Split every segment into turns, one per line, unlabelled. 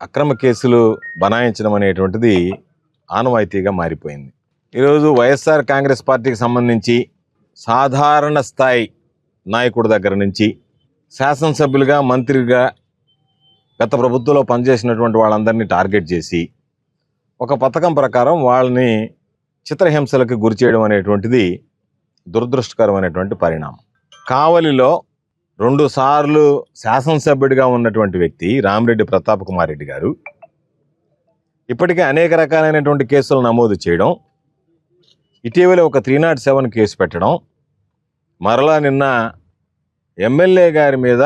అక్రమ కేసులు బనాయించడం అనేటువంటిది ఆనవాయితీగా మారిపోయింది. ఈరోజు వైఎస్ఆర్ కాంగ్రెస్ పార్టీకి సంబంధించి సాధారణ స్థాయి నాయకుడి దగ్గర నుంచి శాసనసభ్యులుగా మంత్రిగా గత ప్రభుత్వంలో పనిచేసినటువంటి వాళ్ళందరినీ టార్గెట్ చేసి ఒక పథకం ప్రకారం వాళ్ళని చిత్రహింసలకు గురి చేయడం అనేటువంటిది దురదృష్టకరమైనటువంటి పరిణామం. కావలిలో రెండు సార్లు శాసనసభ్యుడిగా ఉన్నటువంటి వ్యక్తి రామిరెడ్డి ప్రతాప్ కుమార్ రెడ్డి గారు ఇప్పటికే అనేక రకాలైనటువంటి కేసులు నమోదు చేయడం ఇటీవల ఒక త్రీ నాట్ సెవెన్ కేసు పెట్టడం మరలా నిన్న ఎమ్మెల్యే గారి మీద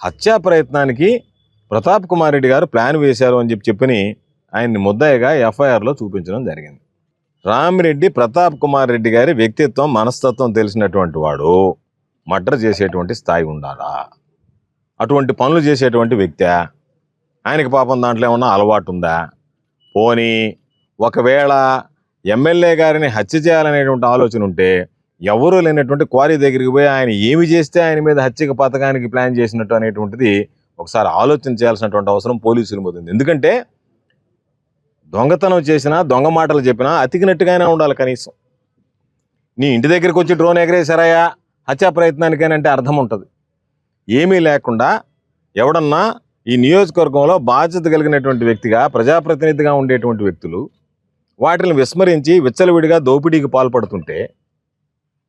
హత్యా ప్రయత్నానికి ప్రతాప్ కుమార్ రెడ్డి గారు ప్లాన్ వేశారు అని చెప్పి చెప్పని ఆయన్ని ముద్దాయిగా ఎఫ్ఐఆర్లో చూపించడం జరిగింది. రామిరెడ్డి ప్రతాప్ కుమార్ రెడ్డి గారి వ్యక్తిత్వం మనస్తత్వం తెలిసినటువంటి వాడు. మర్డర్ చేసేటువంటి స్థాయి ఉండాలా? అటువంటి పనులు చేసేటువంటి వ్యక్తి ఆయనకి పాపం దాంట్లో ఏమన్నా అలవాటు ఉందా పోనీ ఒకవేళ ఎమ్మెల్యే గారిని హత్య చేయాలనేటువంటి ఆలోచన ఉంటే ఎవరూ లేనటువంటి క్వారీ దగ్గరికి పోయి ఆయన ఏమి చేస్తే ఆయన మీద హత్యకు పథకానికి ప్లాన్ చేసినట్టు అనేటువంటిది ఒకసారి ఆలోచన చేయాల్సినటువంటి అవసరం పోలీసులు పోతుంది ఎందుకంటే దొంగతనం చేసినా దొంగ మాటలు చెప్పినా అతికినట్టుగానే ఉండాలి కనీసం. నీ ఇంటి దగ్గరికి వచ్చి డ్రోన్ ఎగరేశారయ్యా? హత్యా ప్రయత్నానికేనంటే అర్థం ఉంటుంది. ఏమీ లేకుండా ఎవడన్నా ఈ నియోజకవర్గంలో బాధ్యత కలిగినటువంటి వ్యక్తిగా ప్రజాప్రతినిధిగా ఉండేటువంటి వ్యక్తులు వాటిని విస్మరించి విచ్చలవిడిగా దోపిడీకి పాల్పడుతుంటే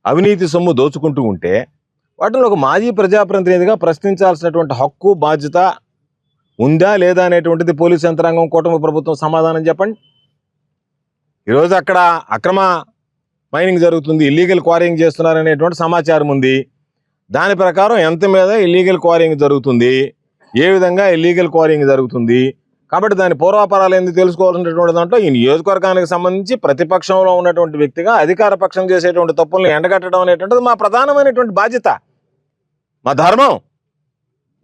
అవినీతి సొమ్ము దోచుకుంటూ ఉంటే వాటిని ఒక మాజీ ప్రజాప్రతినిధిగా ప్రశ్నించాల్సినటువంటి హక్కు బాధ్యత ఉందా లేదా అనేటువంటిది పోలీసు యంత్రాంగం కూటమి ప్రభుత్వం సమాధానం చెప్పండి. ఈరోజు అక్కడ అక్రమ మైనింగ్ జరుగుతుంది ఇల్లీగల్ క్వారింగ్ చేస్తున్నారనేటువంటి సమాచారం ఉంది. దాని ప్రకారం ఎంత మీద ఇల్లీగల్ క్వారింగ్ జరుగుతుంది ఏ విధంగా ఇల్లీగల్ క్వారింగ్ జరుగుతుంది కాబట్టి దాని పూర్వాపరాలు ఏంది తెలుసుకోవాల్సినటువంటి దాంట్లో ఈ నియోజకవర్గానికి సంబంధించి ప్రతిపక్షంలో ఉన్నటువంటి వ్యక్తిగా అధికార పక్షం చేసేటువంటి తప్పులను ఎండగట్టడం అనేటువంటిది మా ప్రధానమైనటువంటి బాధ్యత. మా ధర్మం.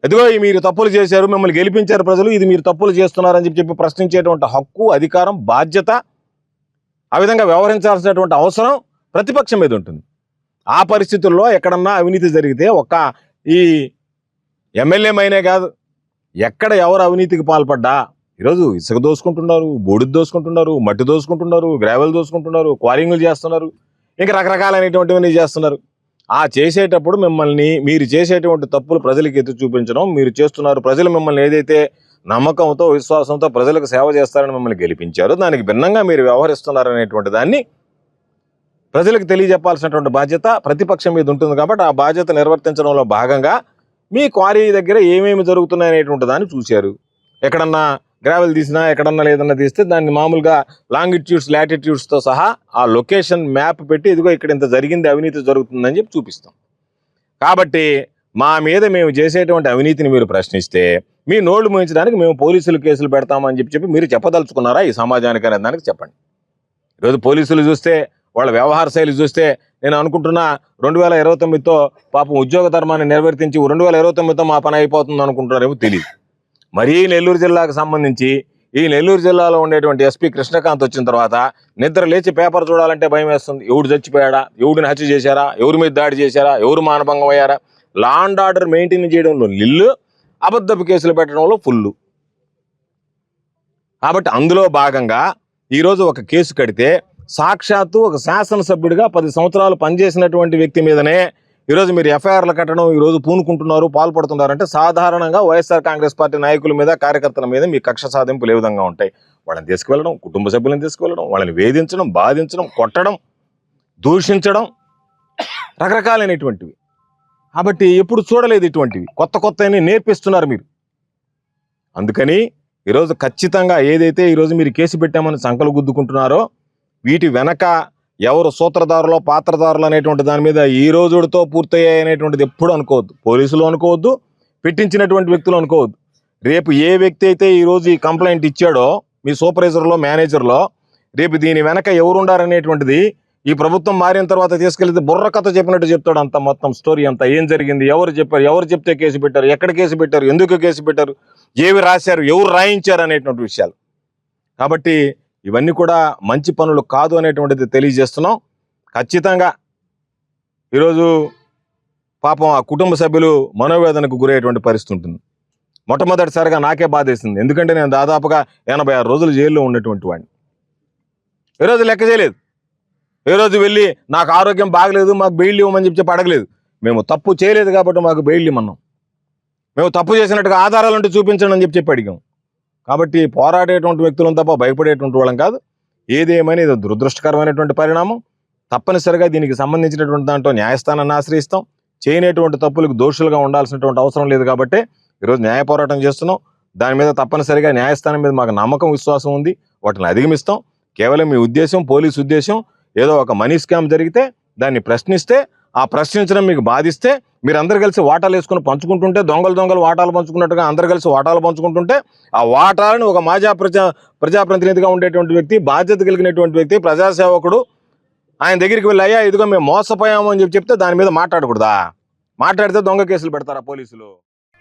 ఎదుగో మీరు తప్పులు చేశారు మిమ్మల్ని గెలిపించారు ప్రజలు ఇది మీరు తప్పులు చేస్తున్నారని చెప్పి చెప్పి ప్రశ్నించేటువంటి హక్కు అధికారం బాధ్యత ఆ విధంగా వ్యవహరించాల్సినటువంటి అవసరం ప్రతిపక్షం మీద ఉంటుంది. ఆ పరిస్థితుల్లో ఎక్కడన్నా అవినీతి జరిగితే ఒక్క ఈ ఎమ్మెల్యేమైనే కాదు ఎక్కడ ఎవరు అవినీతికి పాల్పడ్డా ఈరోజు ఇసుక దోసుకుంటున్నారు బూడిద దోసుకుంటున్నారు మట్టి దోసుకుంటున్నారు గ్రావెల్ దోసుకుంటున్నారు క్వారింగ్లు చేస్తున్నారు ఇంకా రకరకాలైనటువంటివన్నీ చేస్తున్నారు. ఆ చేసేటప్పుడు మిమ్మల్ని మీరు చేసేటువంటి తప్పులు ప్రజలకు ఎత్తి చూపించడం మీరు చేస్తున్నారు ప్రజలు మిమ్మల్ని ఏదైతే నమ్మకంతో విశ్వాసంతో ప్రజలకు సేవ చేస్తారని మిమ్మల్ని గెలిపించారు. దానికి భిన్నంగా మీరు వ్యవహరిస్తున్నారనేటువంటి దాన్ని ప్రజలకు తెలియజెప్పాల్సినటువంటి బాధ్యత ప్రతిపక్షం మీద ఉంటుంది కాబట్టి ఆ బాధ్యత నిర్వర్తించడంలో భాగంగా మీ క్వారీ దగ్గర ఏమేమి జరుగుతున్నాయి అనేటువంటి దాన్ని చూశారు. ఎక్కడన్నా గ్రావెల్ తీసినా ఎక్కడన్నా లేదన్నా తీస్తే దాన్ని మామూలుగా లాంగిట్యూడ్స్ లాటిట్యూడ్స్తో సహా ఆ లొకేషన్ మ్యాప్ పెట్టి ఇదిగో ఇక్కడ ఇంత జరిగింది అవినీతి జరుగుతుందని చెప్పి చూపిస్తాం. కాబట్టి మా మీద మేము చేసేటువంటి అవినీతిని మీరు ప్రశ్నిస్తే మీ నోళ్ళు మూయించడానికి మేము పోలీసులు కేసులు పెడతామని చెప్పి చెప్పి మీరు చెప్పదలుచుకున్నారా? ఈ సమాజానికి అనే దానికి చెప్పండి. ఈరోజు పోలీసులు చూస్తే వాళ్ళ వ్యవహార శైలి చూస్తే నేను అనుకుంటున్నా రెండు వేల ఇరవై తొమ్మిదితో పాపం ఉద్యోగ ధర్మాన్ని నిర్వర్తించి రెండు వేల ఇరవై తొమ్మిదితో మా పని అయిపోతుంది అనుకుంటున్నారేమో తెలియదు మరీ నెల్లూరు జిల్లాకు సంబంధించి ఈ నెల్లూరు జిల్లాలో ఉండేటువంటి ఎస్పీ కృష్ణకాంత్ వచ్చిన తర్వాత నిద్ర లేచి పేపర్ చూడాలంటే భయం వేస్తుంది. ఎవడు చచ్చిపోయాడా? ఎవడిని హత్య చేశారా? ఎవరి మీద దాడి చేశారా? ఎవరు మానభంగం అయ్యారా లా అండ్ ఆర్డర్ మెయింటైన్ చేయడంలో నిల్లు అబద్ధపు కేసులు పెట్టడంలో ఫుల్లు. కాబట్టి అందులో భాగంగా ఈరోజు ఒక కేసు కడితే సాక్షాత్తు ఒక శాసనసభ్యుడిగా పది సంవత్సరాలు పనిచేసినటువంటి వ్యక్తి మీదనే ఈరోజు మీరు ఎఫ్ఐఆర్లు కట్టడం ఈరోజు పూనుకుంటున్నారు పాల్పడుతున్నారంటే సాధారణంగా వైఎస్ఆర్ కాంగ్రెస్ పార్టీ నాయకుల మీద కార్యకర్తల మీద మీ కక్ష సాధింపులు ఏ విధంగా ఉంటాయి? వాళ్ళని తీసుకువెళ్ళడం కుటుంబ సభ్యులను తీసుకువెళ్ళడం వాళ్ళని వేధించడం బాధించడం కొట్టడం దూషించడం రకరకాలైనటువంటివి. కాబట్టి ఎప్పుడు చూడలేదు ఇటువంటివి. కొత్త కొత్త నేర్పిస్తున్నారు మీరు. అందుకని ఈరోజు ఖచ్చితంగా ఏదైతే ఈరోజు మీరు కేసు పెట్టామని సంకలు గుద్దుకుంటున్నారో వీటి వెనక ఎవరు సూత్రధారులో పాత్రధారులు అనేటువంటి దాని మీద ఈ రోజుతో పూర్తయ్యాయి అనేటువంటిది ఎప్పుడు అనుకోవద్దు. పోలీసులు అనుకోవద్దు పెట్టించినటువంటి వ్యక్తులు అనుకోవద్దు. రేపు ఏ వ్యక్తి అయితే ఈరోజు ఈ కంప్లైంట్ ఇచ్చాడో మీ సూపర్వైజర్లో మేనేజర్లో రేపు దీని వెనక ఎవరు ఉండారనేటువంటిది ఈ ప్రభుత్వం మారిన తర్వాత తీసుకెళ్తే బుర్ర కథ చెప్పినట్టు చెప్తాడు అంత మొత్తం స్టోరీ అంతా. ఏం జరిగింది? ఎవరు చెప్పారు? ఎవరు చెప్తే కేసు పెట్టారు? ఎక్కడ కేసు పెట్టారు? ఎందుకు కేసు పెట్టారు? ఏవి రాశారు? ఎవరు రాయించారు అనేటువంటి విషయాలు. కాబట్టి ఇవన్నీ కూడా మంచి పనులు కాదు అనేటువంటిది తెలియజేస్తున్నాం. ఖచ్చితంగా ఈరోజు పాపం ఆ కుటుంబ సభ్యులు మనోవేదనకు గురయ్యేటువంటి పరిస్థితి ఉంటుంది. మొట్టమొదటిసారిగా నాకే బాధేసింది. ఎందుకంటే నేను దాదాపుగా ఎనభై ఆరు రోజులు జైల్లో ఉన్నటువంటి వాడిని. ఈరోజు రోజు లెక్క చేయలేదు. ఏ రోజు వెళ్ళి నాకు ఆరోగ్యం బాగలేదు మాకు బెయిల్ ఇవ్వమని చెప్పి అడగలేదు. మేము తప్పు చేయలేదు కాబట్టి మాకు బెయిల్ ఇమ్మన్నాం. మేము తప్పు చేసినట్టుగా ఆధారాలు ఉంటే చూపించండి అని చెప్పి చెప్పి అడిగాం. కాబట్టి పోరాడేటువంటి వ్యక్తులను తప్ప భయపడేటువంటి వాళ్ళం కాదు. ఏదేమైనా ఇది దురదృష్టకరమైనటువంటి పరిణామం. తప్పనిసరిగా దీనికి సంబంధించినటువంటి దాంట్లో న్యాయస్థానాన్ని ఆశ్రయిస్తాం. చేయనటువంటి తప్పులకు దోషులుగా ఉండాల్సినటువంటి అవసరం లేదు కాబట్టి ఈరోజు న్యాయ పోరాటం చేస్తున్నాం. దాని మీద తప్పనిసరిగా న్యాయస్థానం మీద మాకు నమ్మకం విశ్వాసం ఉంది. వాటిని అధిగమిస్తాం. కేవలం మీ ఉద్దేశం పోలీస్ ఉద్దేశం. ఏదో ఒక మనీ స్కామ్ జరిగితే దాన్ని ప్రశ్నిస్తే ఆ ప్రశ్నించడం మీకు బాధిస్తే మీరు అందరు కలిసి వాటాలు వేసుకుని పంచుకుంటుంటే దొంగలు దొంగలు వాటాలు పంచుకున్నట్టుగా అందరు కలిసి వాటాలు పంచుకుంటుంటే ఆ వాటాలను ఒక మాజా ప్రజా ప్రజాప్రతినిధిగా ఉండేటువంటి వ్యక్తి బాధ్యత కలిగినటువంటి వ్యక్తి ప్రజాసేవకుడు ఆయన దగ్గరికి వెళ్ళి అయ్యా ఇదిగో మేము మోసపోయాము అని చెప్పి చెప్తే దాని మీద మాట్లాడకూడదా? మాట్లాడితే దొంగ కేసులు పెడతారా పోలీసులు?